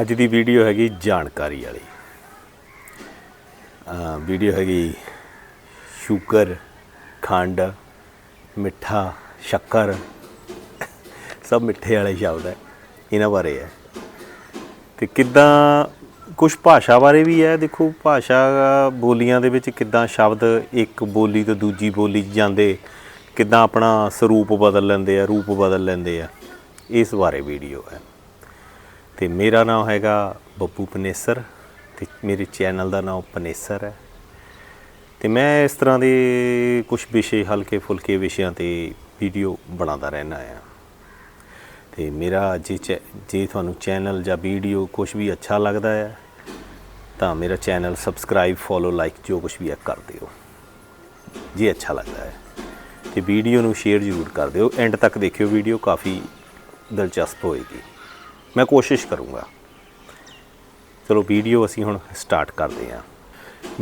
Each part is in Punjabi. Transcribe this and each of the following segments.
ਅੱਜ ਦੀ ਵੀਡੀਓ ਹੈਗੀ ਜਾਣਕਾਰੀ ਵਾਲੀ। ਅ ਵੀਡੀਓ ਹੈਗੀ ਸ਼ੂਗਰ, ਖੰਡ, ਮਿੱਠਾ, ਸ਼ੱਕਰ, ਸਭ ਮਿੱਠੇ ਵਾਲੇ ਸ਼ਬਦ ਹੈ, ਇਹਨਾਂ ਬਾਰੇ ਹੈ। ਤੇ ਕਿੱਦਾਂ ਕੁਝ ਭਾਸ਼ਾ ਬਾਰੇ ਵੀ ਹੈ, ਦੇਖੋ ਭਾਸ਼ਾ ਬੋਲੀਆਂ ਦੇ ਵਿੱਚ ਕਿੱਦਾਂ ਸ਼ਬਦ ਇੱਕ ਬੋਲੀ ਤੋਂ ਦੂਜੀ ਬੋਲੀ ਜਾਂਦੇ, ਕਿੱਦਾਂ ਆਪਣਾ ਸਰੂਪ ਬਦਲ ਲੈਂਦੇ ਆ, ਰੂਪ ਬਦਲ ਲੈਂਦੇ ਆ, ਇਸ ਬਾਰੇ ਵੀਡੀਓ ਹੈ। ਤੇ ਮੇਰਾ ਨਾਮ ਹੈਗਾ ਬੱਬੂ ਪਨੇਸਰ ਤੇ ਮੇਰੇ ਚੈਨਲ ਦਾ ਨਾਮ ਪਨੇਸਰ ਹੈ। ਤੇ ਮੈਂ ਇਸ ਤਰ੍ਹਾਂ ਦੇ ਕੁਝ ਵਿਸ਼ੇ, ਹਲਕੇ ਫੁਲਕੇ ਵਿਸ਼ਿਆਂ ਤੇ ਵੀਡੀਓ ਬਣਾਉਂਦਾ ਰਹਿਣਾ ਆ ਤੇ ਮੇਰਾ ਜੇ ਚੈ- ਜੇ ਤੁਹਾਨੂੰ ਚੈਨਲ ਜਾਂ ਵੀਡੀਓ ਕੁਝ ਵੀ ਅੱਛਾ ਲੱਗਦਾ ਹੈ, ਤਾਂ ਮੇਰਾ ਚੈਨਲ ਸਬਸਕ੍ਰਾਈਬ, ਫੋਲੋ, ਲਾਈਕ ਜੋ ਕੁਝ ਵੀ ਹੈ ਕਰ ਦਿਓ। ਜੇ ਅੱਛਾ ਲੱਗਦਾ ਹੈ, ਤੇ ਵੀਡੀਓ ਨੂੰ ਸ਼ੇਅਰ ਜ਼ਰੂਰ ਕਰ ਦਿਓ। ਐਂਡ ਤੱਕ ਦੇਖਿਓ, ਵੀਡੀਓ ਕਾਫੀ ਦਿਲਚਸਪ ਹੋਏਗੀ। ਮੈਂ ਕੋਸ਼ਿਸ਼ ਕਰੂੰਗਾ। ਚਲੋ ਵੀਡੀਓ ਅਸੀਂ ਹੁਣ ਸਟਾਰਟ ਕਰਦੇ ਹਾਂ।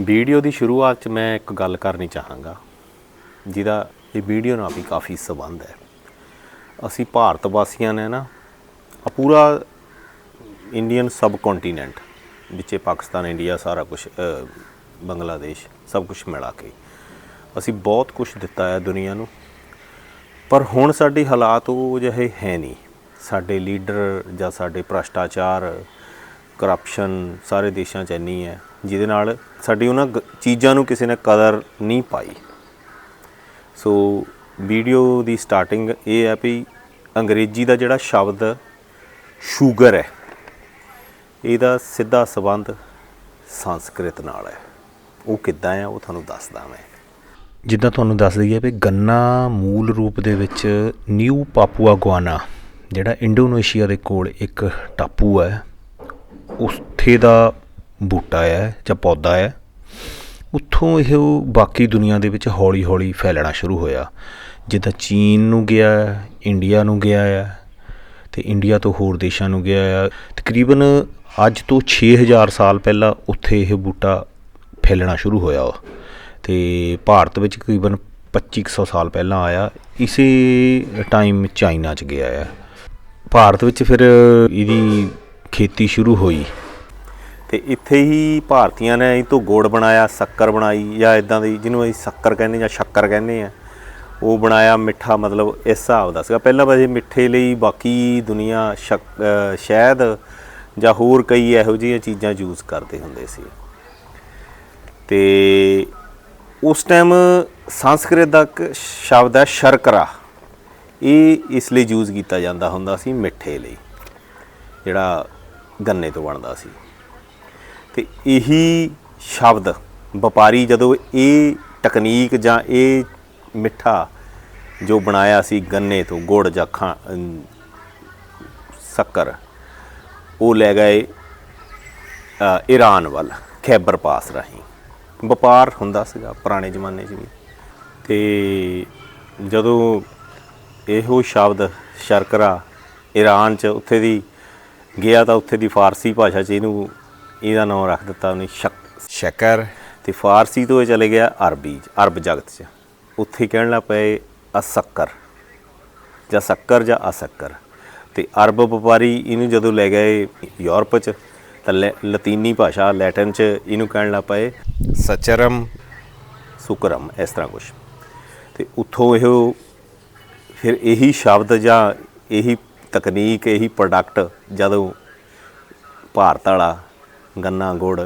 ਵੀਡੀਓ ਦੀ ਸ਼ੁਰੂਆਤ 'ਚ ਮੈਂ ਇੱਕ ਗੱਲ ਕਰਨੀ ਚਾਹਾਂਗਾ, ਜਿਹਦਾ ਇਹ ਵੀਡੀਓ ਨਾਲ ਵੀ ਕਾਫੀ ਸੰਬੰਧ ਹੈ। ਅਸੀਂ ਭਾਰਤ ਵਾਸੀਆਂ ਨੇ ਨਾ ਆ ਪੂਰਾ ਇੰਡੀਅਨ ਸਬ ਕੰਟੀਨੈਂਟ ਵਿੱਚੇ ਪਾਕਿਸਤਾਨ ਇੰਡੀਆ ਸਾਰਾ ਕੁਝ ਬੰਗਲਾਦੇਸ਼, ਸਭ ਕੁਝ ਮਿਲਾ ਕੇ। ਅਸੀਂ ਬਹੁਤ ਕੁਝ ਦਿੱਤਾ ਹੈ ਦੁਨੀਆ ਨੂੰ, ਪਰ ਹੁਣ ਸਾਡੇ ਹਾਲਾਤ ਉਹ ਜਿਹੇ ਹੈ ਨਹੀਂ। ਸਾਡੇ ਲੀਡਰ ਜਾਂ ਸਾਡੇ ਭ੍ਰਸ਼ਟਾਚਾਰ ਕਰਪਸ਼ਨ ਸਾਰੇ ਦੇਸ਼ਾਂ 'ਚ ਇੰਨੀ ਹੈ, ਜਿਹਦੇ ਨਾਲ ਸਾਡੀ ਉਹਨਾਂ ਗ- ਚੀਜ਼ਾਂ ਨੂੰ ਕਿਸੇ ਨੇ ਕਦਰ ਨਹੀਂ ਪਾਈ। ਸੋ ਵੀਡੀਓ ਦੀ ਸਟਾਰਟਿੰਗ ਇਹ ਹੈ ਵੀ ਅੰਗਰੇਜ਼ੀ ਦਾ ਜਿਹੜਾ ਸ਼ਬਦ ਸ਼ੂਗਰ ਹੈ, ਇਹਦਾ ਸਿੱਧਾ ਸਬੰਧ ਸੰਸਕ੍ਰਿਤ ਨਾਲ ਹੈ। ਉਹ ਕਿੱਦਾਂ ਹੈ ਉਹ ਤੁਹਾਨੂੰ ਦੱਸਦਾ ਮੈਂ। ਜਿੱਦਾਂ ਤੁਹਾਨੂੰ ਦੱਸ ਦਈਏ ਵੀ ਗੰਨਾ ਮੂਲ ਰੂਪ ਦੇ ਵਿੱਚ ਨਿਊ ਪਾਪੂਆ ਗੁਆਨਾ ਜਿਹੜਾ ਇੰਡੋਨੇਸ਼ੀਆ ਦੇ ਕੋਲ ਇੱਕ ਟਾਪੂ ਹੈ ਉੱਥੇ ਦਾ ਬੂਟਾ ਹੈ ਜਾਂ ਪੌਦਾ ਹੈ ਉੱਥੋਂ ਇਹ ਬਾਕੀ ਦੁਨੀਆ ਦੇ ਵਿੱਚ ਹੌਲੀ-ਹੌਲੀ ਫੈਲਣਾ ਸ਼ੁਰੂ ਹੋਇਆ। ਜਿੱਦਾਂ ਚੀਨ ਨੂੰ ਗਿਆ ਹੈ, ਇੰਡੀਆ ਨੂੰ ਗਿਆ ਆ ਤੇ ਇੰਡੀਆ ਤੋਂ ਹੋਰ ਦੇਸ਼ਾਂ ਨੂੰ ਗਿਆ ਆ। ਤਕਰੀਬਨ ਅੱਜ ਤੋਂ 6000 ਸਾਲ ਪਹਿਲਾਂ ਉੱਥੇ ਇਹ ਬੂਟਾ ਫੈਲਣਾ ਸ਼ੁਰੂ ਹੋਇਆ ਤੇ ਭਾਰਤ ਵਿੱਚ ਤਕਰੀਬਨ 2500 ਸਾਲ ਪਹਿਲਾਂ ਆਇਆ ਇਸੇ ਟਾਈਮ ਚਾਈਨਾ 'ਚ ਗਿਆ ਹੈ ਭਾਰਤ ਵਿੱਚ ਫਿਰ ਇਹਦੀ ਖੇਤੀ ਸ਼ੁਰੂ ਹੋਈ। ਤੇ ਇੱਥੇ ਹੀ ਭਾਰਤੀਆਂ ਨੇ ਇਹ ਤੋਂ ਗੁੜ ਬਣਾਇਆ, ਸ਼ੱਕਰ ਬਣਾਈ ਜਾਂ ਇਦਾਂ ਦੀ ਜਿਹਨੂੰ ਅਸੀਂ ਸ਼ੱਕਰ ਕਹਿੰਦੇ ਜਾਂ ਸ਼ੱਕਰ ਕਹਿੰਦੇ ਆ, ਉਹ ਬਣਾਇਆ ਮਿੱਠਾ ਮਤਲਬ ਇਸ ਹਿਸਾਬ ਦਾ ਸੀਗਾ। ਪਹਿਲਾਂ ਵਜੇ ਮਿੱਠੇ ਲਈ ਬਾਕੀ ਦੁਨੀਆ ਸ਼ੱਕ- ਸ਼ਹਿਦ ਜਾਂ ਹੋਰ ਕਈ ਇਹੋ ਜਿਹੀਆਂ ਚੀਜ਼ਾਂ ਯੂਜ਼ ਕਰਦੇ ਹੁੰਦੇ ਸੀ। ਤੇ ਉਸ ਟਾਈਮ ਸੰਸਕ੍ਰਿਤ ਦਾ ਇੱਕ ਸ਼ਬਦ ਹੈ ਸ਼ਰਕਰਾ। ਇਹ ਇਸ ਲਈ ਯੂਜ਼ ਕੀਤਾ ਜਾਂਦਾ ਹੁੰਦਾ ਸੀ ਮਿੱਠੇ ਲਈ ਜਿਹੜਾ ਗੰਨੇ ਤੋਂ ਬਣਦਾ ਸੀ। ਤੇ ਇਹੀ ਸ਼ਬਦ ਵਪਾਰੀ ਜਦੋਂ ਇਹ ਤਕਨੀਕ ਜਾਂ ਇਹ ਮਿੱਠਾ ਜੋ ਬਣਾਇਆ ਸੀ ਗੰਨੇ ਤੋਂ ਗੁੜ ਜਾਂ ਖਾਂ ਅਮ, ਸ਼ੱਕਰ ਉਹ ਲੈ ਗਏ ਈਰਾਨ ਵੱਲ ਖੈਬਰ ਪਾਸ ਰਾਹੀਂ। ਵਪਾਰ ਹੁੰਦਾ ਸੀਗਾ ਪੁਰਾਣੇ ਜ਼ਮਾਨੇ 'ਚ ਵੀ। ਤੇ ਜਦੋਂ ਇਹੋ ਸ਼ਬਦ ਸ਼ਰਕਰਾ ਈਰਾਨ 'ਚ ਉੱਥੇ ਦੀ ਗਿਆ ਤਾਂ ਉੱਥੇ ਦੀ ਫਾਰਸੀ ਭਾਸ਼ਾ 'ਚ ਇਹਨੂੰ ਇਹਦਾ ਨਾਮ ਰੱਖ ਦਿੱਤਾ ਉਹਨੇ ਸ਼ਕ ਸ਼ਕਰ। ਤੇ ਫਾਰਸੀ ਤੋਂ ਇਹ ਚਲੇ ਗਿਆ ਅਰਬੀ 'ਚ ਅਰਬ ਜਗਤ 'ਚ। ਉੱਥੇ ਕਹਿਣ ਲੱਗ ਪਏ ਅਸੱਕਰ ਜਾਂ ਸ਼ੱਕਰ ਜਾਂ ਅਸੱਕਰ। ਤੇ ਅਰਬ ਵਪਾਰੀ ਇਹਨੂੰ ਜਦੋਂ ਲੈ ਗਏ ਯੂਰਪ 'ਚ ਤਾਂ ਲਤੀਨੀ ਭਾਸ਼ਾ ਲੈਟਨ 'ਚ ਇਹਨੂੰ ਕਹਿਣ ਲੱਗ ਪਏ ਸਚਰਮ ਸੁਕਰਮ ਇਸ ਤਰ੍ਹਾਂ ਕੁਝ ਤੇ ਉੱਥੋਂ ਇਹੋ ਫਿਰ ਇਹੀ ਸ਼ਬਦ ਜਾਂ ਇਹੀ ਤਕਨੀਕ, ਇਹੀ ਪ੍ਰੋਡਕਟ ਜਦੋਂ ਭਾਰਤ ਵਾਲਾ ਗੰਨਾ, ਗੁੜ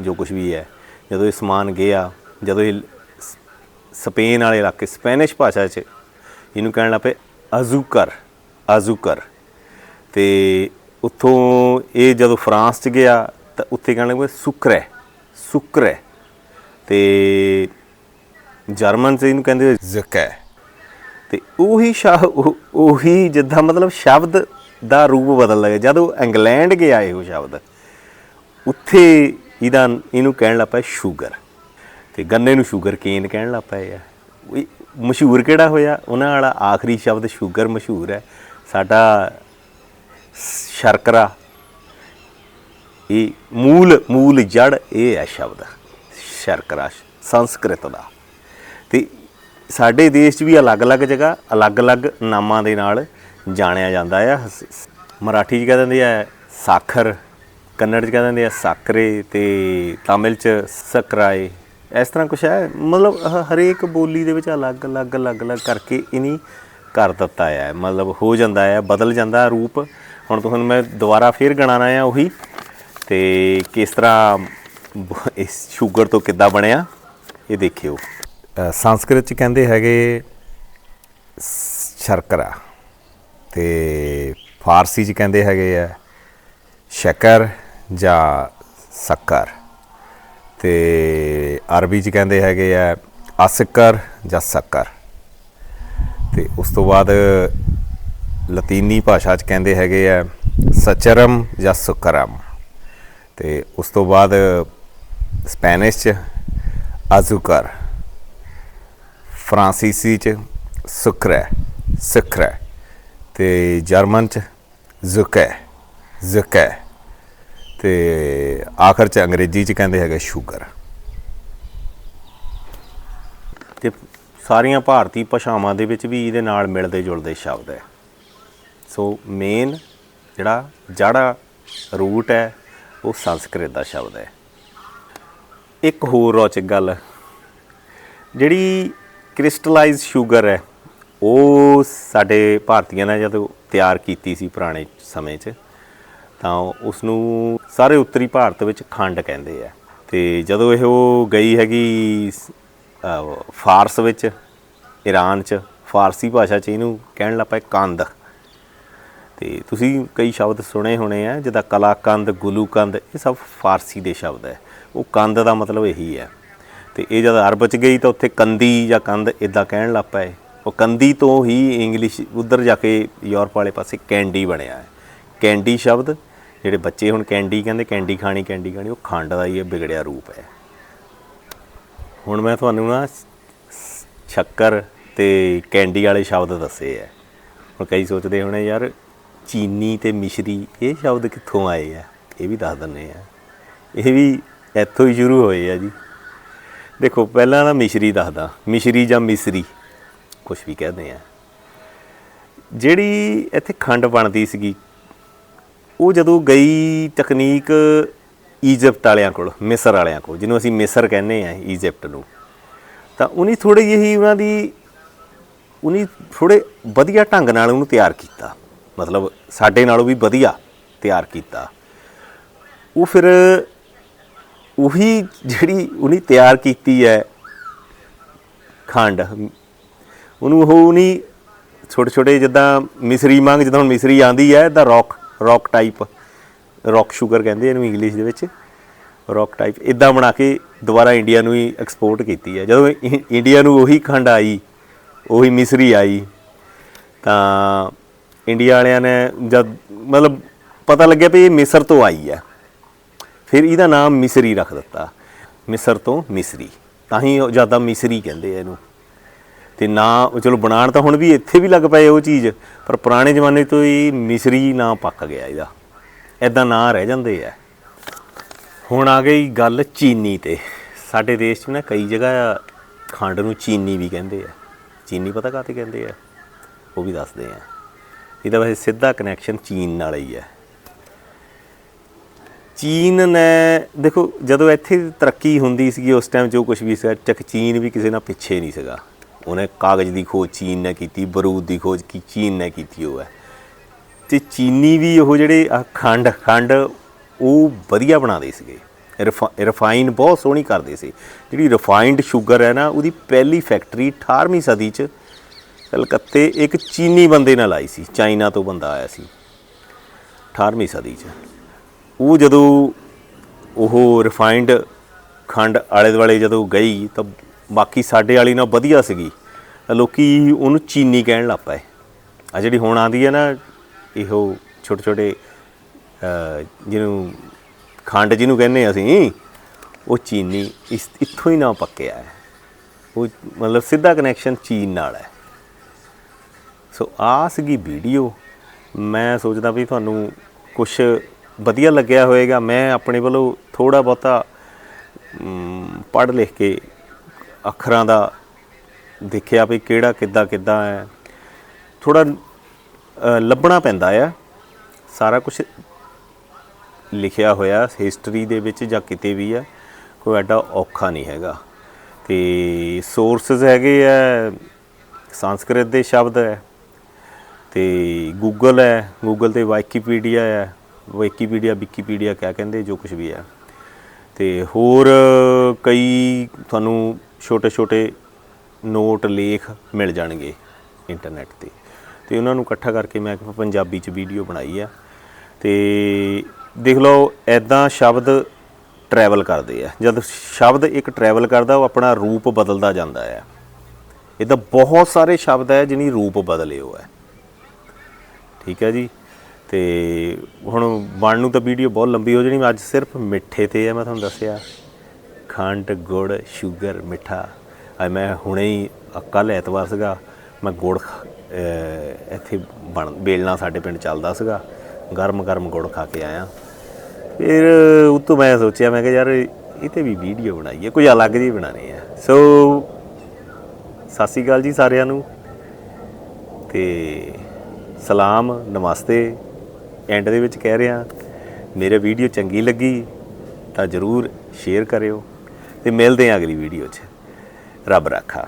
ਜੋ ਕੁਝ ਵੀ ਹੈ, ਜਦੋਂ ਇਹ ਸਮਾਨ ਗਿਆ, ਜਦੋਂ ਇਹ ਸਪੇਨ ਵਾਲੇ ਇਲਾਕੇ, ਸਪੈਨਿਸ਼ ਭਾਸ਼ਾ 'ਚ ਇਹਨੂੰ ਕਹਿਣ ਲੱਗ ਪਏ ਅਜ਼ੂਕਰ ਅਜ਼ੂਕਰ। ਤੇ ਉੱਥੋਂ ਇਹ ਜਦੋਂ ਫਰਾਂਸ 'ਚ ਗਿਆ, ਤਾਂ ਉੱਥੇ ਕਹਿਣ ਲੱਗ ਪਏ ਸੁਕਰੇ ਸੁਕਰੇ। ਤੇ ਜਰਮਨ 'ਚ ਇਹਨੂੰ ਕਹਿੰਦੇ ਜ਼ਕੈ। ਤੇ ਉਹੀ ਸ਼ਾਹ, ਉਹੀ ਜਿੱਦਾਂ ਮਤਲਬ ਸ਼ਬਦ ਦਾ ਰੂਪ ਬਦਲ ਲੱਗਾ। ਜਦੋਂ ਇੰਗਲੈਂਡ ਗਿਆ ਇਹੋ ਸ਼ਬਦ, ਉੱਥੇ ਇਹਦਾ, ਇਹਨੂੰ ਕਹਿਣ ਲੱਗ ਪਏ ਸ਼ੂਗਰ। ਤੇ ਗੰਨੇ ਨੂੰ ਸ਼ੂਗਰ ਕੇਨ ਕਹਿਣ ਲੱਗ ਪਏ ਆ। ਮਸ਼ਹੂਰ ਕਿਹੜਾ ਹੋਇਆ? ਉਹਨਾਂ ਵਾਲਾ ਆਖਰੀ ਸ਼ਬਦ ਸ਼ੂਗਰ ਮਸ਼ਹੂਰ ਹੈ। ਸਾਡਾ ਸ਼ਰਕਰਾ। ਇਹ ਮੂਲ ਮੂਲ ਜੜ ਇਹ ਹੈ ਸ਼ਬਦ। ਸ਼ਰਕਰਾ, ਸੰਸਕ੍ਰਿਤ ਦਾ। ਤੇ ਸਾਡੇ ਦੇਸ਼ 'ਚ ਵੀ ਅਲੱਗ-ਅਲੱਗ ਜਗ੍ਹਾ, ਅਲੱਗ-ਅਲੱਗ ਨਾਮਾਂ ਦੇ ਨਾਲ ਜਾਣਿਆ ਜਾਂਦਾ ਆ। ਸ- ਮਰਾਠੀ 'ਚ ਕਹਿ ਦਿੰਦੇ ਆ ਸਾਖਰ, ਕੰਨੜ ਚ ਕਹਿ ਦਿੰਦੇ ਆ ਸਾਕਰੇ ਤੇ ਤਾਮਿਲ ਚ ਸਕਰਾਏ। ਇਸ ਤਰ੍ਹਾਂ ਕੁਛ ਹੈ? ਮਤਲਬ ਹ- ਹਰੇਕ ਬੋਲੀ ਦੇ ਵਿੱਚ ਅਲੱਗ ਅਲੱਗ ਅਲੱਗ ਅਲੱਗ ਕਰਕੇ ਇਨੀ ਕਰ ਦਿੱਤਾ ਹੈ ਮਤਲਬ ਹੋ ਜਾਂਦਾ ਹੈ ਬਦਲ ਜਾਂਦਾ ਰੂਪ। ਹੁਣ ਤੁਹਾਨੂੰ ਮੈਂ ਦੁਬਾਰਾ ਫੇਰ ਗਣਾਣਾ ਆ ਉਹੀ। ਤੇ ਕਿਸ ਤਰ੍ਹਾਂ ਬ- ਇਸ ਸ਼ੂਗਰ ਤੋਂ ਕਿੱਦਾਂ ਬਣਿਆ, ਇਹ ਦੇਖਿਓ। ਸੰਸਕ੍ਰਿਤ ਚ ਕਹਿੰਦੇ ਹੈਗੇ ਸ਼ਰਕਰਾ ਤੇ ਫਾਰਸੀ ਚ ਕਹਿੰਦੇ ਹੈਗੇ ਆ ਸ਼ੱਕਰ ਜਾਂ ਸ਼ੱਕਰ ਤੇ ਅਰਬੀ ਚ ਕਹਿੰਦੇ ਹੈਗੇ ਆ ਅਸਕਰ ਜਾਂ ਸ਼ੱਕਰ ਤੇ ਉਸ ਤੋਂ ਬਾਅਦ ਲਤੀਨੀ ਭਾਸ਼ਾ ਚ ਕਹਿੰਦੇ ਹੈਗੇ ਆ ਸਚਰਮ ਜਾਂ ਸੁਕਰਮ ਤੇ ਉਸ ਤੋਂ ਬਾਅਦ ਸਪੈਨਿਸ਼ ਚ ਅਜ਼ੂਕਰ ਫਰਾਂਸੀਸੀ ਚ ਸੁਕਰੈ ਸੁਕਰੈ ਤੇ ਜਰਮਨ ਚ ਜ਼ੁਕੈ ਜ਼ੁਕੈ ਤੇ ਆਖਰ ਚ ਅੰਗਰੇਜ਼ੀ ਚ ਕਹਿੰਦੇ ਹੈਗੇ ਸ਼ੂਗਰ। ਤੇ ਸਾਰੀਆਂ ਭਾਰਤੀ ਭਾਸ਼ਾਵਾਂ ਦੇ ਵਿੱਚ ਵੀ ਇਹਦੇ ਨਾਲ ਮਿਲਦੇ ਜੁਲਦੇ ਸ਼ਬਦ ਹੈ। ਸੋ ਮੇਨ ਜਿਹੜਾ ਜੜਾ ਰੂਟ ਹੈ, ਉਹ ਸੰਸਕ੍ਰਿਤ ਦਾ ਸ਼ਬਦ ਹੈ। ਇੱਕ ਹੋਰ ਰੌਚਕ ਗੱਲ, ਜਿਹੜੀ ਕ੍ਰਿਸਟਲਾਈਜ਼ ਸ਼ੂਗਰ ਹੈ। ਉਹ ਸਾਡੇ ਭਾਰਤੀਆਂ ਨੇ ਜਦੋਂ ਤਿਆਰ ਕੀਤੀ ਸੀ ਪੁਰਾਣੇ ਸਮੇਂ 'ਚ, ਤਾਂ ਉਸ ਨੂੰ ਸਾਰੇ ਉੱਤਰੀ ਭਾਰਤ ਵਿੱਚ ਖੰਡ ਕਹਿੰਦੇ ਆ। ਤੇ ਜਦੋਂ ਇਹ ਉਹ ਗਈ ਹੈਗੀ ਫਾਰਸ ਵਿੱਚ ਈਰਾਨ 'ਚ, ਫਾਰਸੀ ਭਾਸ਼ਾ 'ਚ ਇਹਨੂੰ ਕਹਿਣ ਲੱਗ ਪਏ ਕੰਦ। ਤੇ ਤੁਸੀਂ ਕਈ ਸ਼ਬਦ ਸੁਣੇ ਹੋਣੇ ਆ, ਜਿੱਦਾਂ ਕਲਾਕੰਦ, ਗੁਲੂਕੰਦ, ਇਹ ਸਭ ਫਾਰਸੀ ਦੇ ਸ਼ਬਦ ਹੈ। ਉਹ ਕੰਦ ਦਾ ਮਤਲਬ ਇਹੀ ਹੈ। ਤੇ ਇਹ ਜਦ ਅਰਬ ਚ ਗਈ ਤਾਂ ਉੱਥੇ ਕੰਦੀ ਜਾਂ ਕੰਦ ਇਦਾਂ ਕਹਿਣ ਲੱਗ ਪਏ। ਉਹ ਕੰਦੀ ਤੋਂ ਹੀ ਇੰਗਲਿਸ਼ ਉਧਰ ਜਾ ਕੇ ਯੂਰਪ ਵਾਲੇ ਪਾਸੇ ਕੈਂਡੀ ਬਣਿਆ ਹੈ। ਕੈਂਡੀ ਸ਼ਬਦ, ਜਿਹੜੇ ਬੱਚੇ ਹੁਣ ਕੈਂਡੀ ਕਹਿੰਦੇ, ਕੈਂਡੀ ਖਾਣੀ ਕੈਂਡੀ ਖਾਣੀ, ਉਹ ਖੰਡ ਦਾ ਹੀ ਇਹ ਵਿਗੜਿਆ ਰੂਪ ਹੈ। ਹੁਣ ਮੈਂ ਤੁਹਾਨੂੰ ਨਾ ਸ਼ੱਕਰ ਤੇ ਕੈਂਡੀ ਵਾਲੇ ਸ਼ਬਦ ਦੱਸੇ ਆ ਹੁਣ ਕਈ ਸੋਚਦੇ ਹੋਣੇ, ਯਾਰ ਚੀਨੀ ਤੇ ਮਿਸ਼ਰੀ ਇਹ ਸ਼ਬਦ ਕਿੱਥੋਂ ਆਏ ਆ? ਇਹ ਵੀ ਦੱਸ ਦਿੰਨੇ ਆ। ਇਹ ਵੀ ਇੱਥੋਂ ਹੀ ਸ਼ੁਰੂ ਹੋਏ ਆ ਜੀ। ਦੇਖੋ, ਪਹਿਲਾਂ ਤਾਂ ਮਿਸ਼ਰੀ ਦੱਸਦਾ, ਮਿਸ਼ਰੀ ਜਾਂ ਮਿਸਰੀ ਕੁਝ ਵੀ ਕਹਿੰਦੇ ਆ। ਜਿਹੜੀ ਇੱਥੇ ਖੰਡ ਬਣਦੀ ਸੀਗੀ, ਉਹ ਜਦੋਂ ਗਈ ਤਕਨੀਕ ਈਜਿਪਟ ਵਾਲਿਆਂ ਕੋਲ, ਮਿਸਰ ਵਾਲਿਆਂ ਕੋਲ, ਜਿਹਨੂੰ ਅਸੀਂ ਮਿਸਰ ਕਹਿੰਦੇ ਆ ਈਜਿਪਟ ਨੂੰ, ਤਾਂ ਉਹਨੇ ਥੋੜੀ ਜਿਹੀ ਉਹਨਾਂ ਦੀ, ਉਹਨੇ ਥੋੜੇ ਵਧੀਆ ਢੰਗ ਨਾਲ ਉਹਨੂੰ ਤਿਆਰ ਕੀਤਾ। ਮਤਲਬ ਸਾਡੇ ਨਾਲੋਂ ਵੀ ਵਧੀਆ ਤਿਆਰ ਕੀਤਾ। ਉਹ ਫਿਰ ਉਹੀ ਜਿਹੜੀ ਉਹਨੇ ਤਿਆਰ ਕੀਤੀ ਹੈ ਖੰਡ, ਉਹਨੂੰ ਉਹ ਨਹੀਂ ਛੋਟੇ ਛੋਟੇ ਜਿੱਦਾਂ ਮਿਸਰੀ ਮੰਗ ਜਿੱਦਾਂ ਹੁਣ ਮਿਸਰੀ ਆਂਦੀ ਹੈ ਇਦਾਂ rock rock type, rock sugar ਕਹਿੰਦੇ ਇਹਨੂੰ ਇੰਗਲਿਸ਼ ਦੇ ਵਿੱਚ, ਰੌਕ ਟਾਈਪ ਇਦਾਂ ਬਣਾ ਕੇ ਦੁਬਾਰਾ ਇੰਡੀਆ ਨੂੰ ਹੀ ਐਕਸਪੋਰਟ ਕੀਤੀ ਹੈ। ਜਦੋਂ ਇ- ਇੰਡੀਆ ਨੂੰ ਉਹੀ ਖੰਡ ਆਈ, ਉਹੀ ਮਿਸਰੀ ਆਈ, ਤਾਂ ਇੰਡੀਆ ਵਾਲਿਆਂ ਨੇ ਜਦ, ਮਤਲਬ ਪਤਾ ਲੱਗਿਆ ਵੀ ਇਹ ਮਿਸਰ ਤੋਂ ਆਈ ਹੈ। ਫਿਰ ਇਹਦਾ ਨਾਮ ਮਿਸਰੀ ਰੱਖ ਦਿੱਤਾ। ਮਿਸਰ ਤੋਂ ਮਿਸਰੀ। ਤਾਂ ਹੀ ਉਹ ਜ਼ਿਆਦਾ ਮਿਸਰੀ ਕਹਿੰਦੇ ਆ ਇਹਨੂੰ। ਤੇ ਨਾ, ਚਲੋ ਬਣਾਉਣ ਤਾਂ ਹੁਣ ਵੀ ਇੱਥੇ ਵੀ ਲੱਗ ਪਏ ਉਹ ਚੀਜ਼, ਪਰ ਪੁਰਾਣੇ ਜ਼ਮਾਨੇ ਤੋਂ ਹੀ ਮਿਸਰੀ ਨਾਂ ਪੱਕ ਗਿਆ ਇਹਦਾ। ਐਦਾਂ ਨਾਂ ਰਹਿ ਜਾਂਦੇ ਆ। ਹੁਣ ਆ ਗਈ ਗੱਲ ਚੀਨੀ ਤੇ। ਸਾਡੇ ਦੇਸ਼ 'ਚ ਨਾ ਕਈ ਜਗ੍ਹਾ ਖੰਡ ਨੂੰ ਚੀਨੀ ਵੀ ਕਹਿੰਦੇ ਆ। ਚੀਨੀ ਪਤਾ ਕਾਹਤੇ ਕਹਿੰਦੇ ਆ? ਉਹ ਵੀ ਦੱਸਦੇ ਆ। ਇਹਦਾ ਵੈਸੇ ਸਿੱਧਾ ਕਨੈਕਸ਼ਨ ਚੀਨ ਨਾਲ ਹੀ ਹੈ ਚੀਨ ਨੇ, ਦੇਖੋ, ਜਦੋਂ ਇੱਥੇ ਤਰੱਕੀ ਹੁੰਦੀ ਸੀਗੀ ਉਸ ਟਾਈਮ ਜੋ ਕੁਝ ਵੀ ਸੀਗਾ, ਚੱਕ ਚੀਨ ਵੀ ਕਿਸੇ ਨਾਲ ਪਿੱਛੇ ਨਹੀਂ ਸੀਗਾ। ਉਹਨੇ ਕਾਗਜ਼ ਦੀ ਖੋਜ ਚੀਨ ਨੇ ਕੀਤੀ, ਬਰੂਦ ਦੀ ਖੋਜ ਕੀ ਚੀਨ ਨੇ ਕੀਤੀ ਉਹ ਹੈ। ਤੇ ਚੀਨੀ ਵੀ ਉਹ ਜਿਹੜੇ, ਆਹ ਖੰਡ ਖੰਡ ਉਹ ਵਧੀਆ ਬਣਾਦੇ ਸੀਗੇ। ਰਿਫਾਈਨ ਬਹੁਤ ਸੋਹਣੀ ਕਰਦੇ ਸੀ। ਜਿਹੜੀ ਰਿਫਾਈਨਡ ਸ਼ੂਗਰ ਹੈ ਨਾ, ਉਹਦੀ ਪਹਿਲੀ ਫੈਕਟਰੀ 18ਵੀਂ ਸਦੀ ਚ ਕਲਕੱਤੇ ਇੱਕ ਚੀਨੀ ਬੰਦੇ ਨਾਲ ਆਈ ਸੀ, ਚਾਈਨਾ ਤੋਂ ਬੰਦਾ ਆਇਆ ਸੀ। 18ਵੀਂ ਸਦੀ ਚ। ਉਹ ਜਦੋਂ ਉਹ ਰਿਫਾਈਨਡ ਖੰਡ ਆਲੇ ਦੁਆਲੇ ਜਦੋਂ ਗਈ ਤਾਂ ਬਾਕੀ ਸਾਡੇ ਵਾਲੀ ਨਾਲ ਵਧੀਆ ਸੀਗੀ। ਤਾਂ ਲੋਕੀ ਉਹਨੂੰ ਚੀਨੀ ਕਹਿਣ ਲੱਗ ਪਏ। ਆ ਜਿਹੜੀ ਹੁਣ ਆਂਦੀ ਹੈ ਨਾ, ਇਹੋ ਛੋਟੇ ਛੋਟੇ ਜਿਹਨੂੰ ਖੰਡ ਜਿਹਨੂੰ ਕਹਿੰਦੇ ਅਸੀਂ, ਉਹ ਚੀਨੀ ਇਸ, ਇੱਥੋਂ ਹੀ ਨਾ ਪੱਕਿਆ ਹੈ। ਉਹ ਮਤਲਬ ਸਿੱਧਾ ਕਨੈਕਸ਼ਨ ਚੀਨ ਨਾਲ ਹੈ। ਸੋ ਆ ਸੀਗੀ ਵੀਡੀਓ ਮੈਂ ਸੋਚਦਾ ਵੀ ਤੁਹਾਨੂੰ ਕੁਝ ਵਧੀਆ ਲੱਗਿਆ ਹੋਵੇਗਾ ਮੈਂ ਆਪਣੇ ਵੱਲੋਂ ਥੋੜਾ ਬਹੁਤਾ ਪੜ੍ਹ ਲਿਖ ਕੇ ਅੱਖਰਾਂ ਦਾ ਦੇਖਿਆ ਵੀ ਕਿਹੜਾ ਕਿੱਦਾਂ ਕਿੱਦਾਂ ਹੈ। ਥੋੜਾ ਲੱਭਣਾ ਪੈਂਦਾ ਆ। ਸਾਰਾ ਕੁਝ ਲਿਖਿਆ ਹੋਇਆ ਹਿਸਟਰੀ ਦੇ ਵਿੱਚ ਜਾਂ ਕਿਤੇ ਵੀ ਆ, ਕੋਈ ਐਡਾ ਔਖਾ ਨਹੀਂ ਹੈਗਾ। ਤੇ ਸੋਰਸਸ ਹੈਗੇ ਆ, ਸੰਸਕ੍ਰਿਤ ਦੇ ਸ਼ਬਦ ਹੈ, ਤੇ ਗੂਗਲ ਹੈ ਗੂਗਲ ਤੇ ਵਾਈਕੀਪੀਡੀਆ ਹੈ। ਵਿਕੀਪੀਡੀਆ ਵਿਕੀਪੀਡੀਆ ਕਿਆ ਕਹਿੰਦੇ ਜੋ ਕੁਝ ਵੀ ਹੈ। ਤੇ ਹੋਰ ਕਈ ਤੁਹਾਨੂੰ ਛੋਟੇ ਛੋਟੇ ਨੋਟ, ਲੇਖ ਮਿਲ ਜਾਣਗੇ ਇੰਟਰਨੈਟ ਤੇ। ਤੇ ਉਹਨਾਂ ਨੂੰ ਇਕੱਠਾ ਕਰਕੇ ਮੈਂ ਪੰਜਾਬੀ ਚ ਵੀਡੀਓ ਬਣਾਈ ਆ। ਤੇ ਦੇਖ ਲਓ ਐਦਾਂ ਸ਼ਬਦ ਟਰੈਵਲ ਕਰਦੇ ਆ। ਜਦ ਸ਼ਬਦ ਇੱਕ ਟਰੈਵਲ ਕਰਦਾ, ਉਹ ਆਪਣਾ ਰੂਪ ਬਦਲਦਾ ਜਾਂਦਾ ਆ। ਇਹਦਾ ਬਹੁਤ ਸਾਰੇ ਸ਼ਬਦ ਹੈ ਜਿਹਨੀ ਰੂਪ ਬਦਲੇ ਹੋ ਹੈ ਠੀਕ ਹੈ ਜੀ? ਤੇ ਹੁਣ ਬਣ ਨੂੰ ਤਾਂ ਵੀਡੀਓ ਬਹੁਤ ਲੰਬੀ ਹੋ ਜਣੀ, ਅੱਜ ਸਿਰਫ ਮਿੱਠੇ ਤੇ ਹੈ ਮੈਂ ਤੁਹਾਨੂੰ ਦੱਸਿਆ। ਖੰਡ, ਗੁੜ, ਸ਼ੂਗਰ, ਮਿੱਠਾ। ਅੱਜ ਮੈਂ ਹੁਣੇ ਹੀ ਕੱਲ ਐਤਵਾਰ ਸੀਗਾ, ਮੈਂ ਗੁੜ ਖ- ਇੱਥੇ ਬਣ ਬੇਲਣਾ ਸਾਡੇ ਪਿੰਡ ਚੱਲਦਾ ਸੀਗਾ। ਗਰਮ ਗਰਮ ਗੁੜ ਖਾ ਕੇ ਆਇਆ। ਫਿਰ ਉਤੋਂ ਮੈਂ ਸੋਚਿਆ, ਮੈਂ ਕਿਹਾ ਯਾਰ, ਇਹ ਤੇ ਵੀ ਵੀਡੀਓ ਬਣਾਈਏ ਕੁਝ ਅਲੱਗ ਜੀ ਬਣਾਣੀ ਹੈ ਸੋ, ਸਤਿ ਸ਼੍ਰੀ ਅਕਾਲ ਜੀ ਸਾਰਿਆਂ ਨੂੰ। ਤੇ ਸਲਾਮ, ਨਮਸਤੇ। ਐਂਡ ਦੇ ਵਿੱਚ ਕਹਿ ਰਿਹਾ, ਮੇਰੇ ਵੀਡੀਓ ਚੰਗੀ ਲੱਗੀ ਤਾਂ ਜਰੂਰ ਸ਼ੇਅਰ ਕਰਿਓ ਤੇ ਮਿਲਦੇ ਹਾਂ ਅਗਲੀ ਵੀਡੀਓ 'ਚ। ਰੱਬ ਰਾਖਾ।